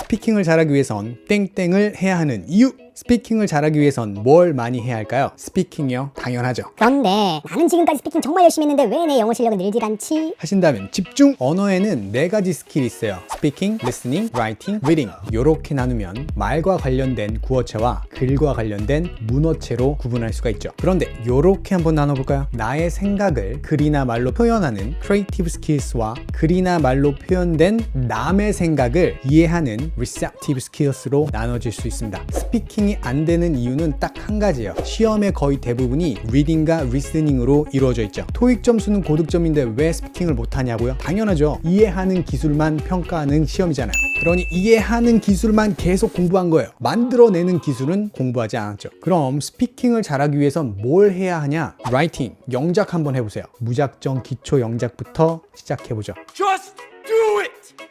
스피킹을 잘하기 위해선 땡땡을 해야 하는 이유. 스피킹을 잘하기 위해선 뭘 많이 해야 할까요? 스피킹이요? 당연하죠. 그런데 나는 지금까지 스피킹 정말 열심히 했는데 왜 내 영어 실력은 늘질 않지? 하신다면 집중 언어에는 네 가지 스킬이 있어요. 스피킹, listening, writing, reading. 이렇게 나누면 말과 관련된 구어체와 글과 관련된 문어체로 구분할 수가 있죠. 그런데 이렇게 한번 나눠볼까요? 나의 생각을 글이나 말로 표현하는 creative skills와 글이나 말로 표현된 남의 생각을 이해하는 receptive skills로 나눠질 수 있습니다. 스피킹 이 안 되는 이유는 딱 한 가지예요. 시험의 거의 대부분이 reading과 listening으로 이루어져 있죠. 토익 점수는 고득점인데 왜 스피킹을 못하냐고요? 당연하죠. 이해하는 기술만 평가하는 시험이잖아요. 그러니 이해하는 기술만 계속 공부한 거예요. 만들어내는 기술은 공부하지 않았죠. 그럼 스피킹을 잘하기 위해선 뭘 해야 하냐? 라이팅, 영작 한번 해보세요. 무작정 기초 영작부터 시작해보죠. Just do it!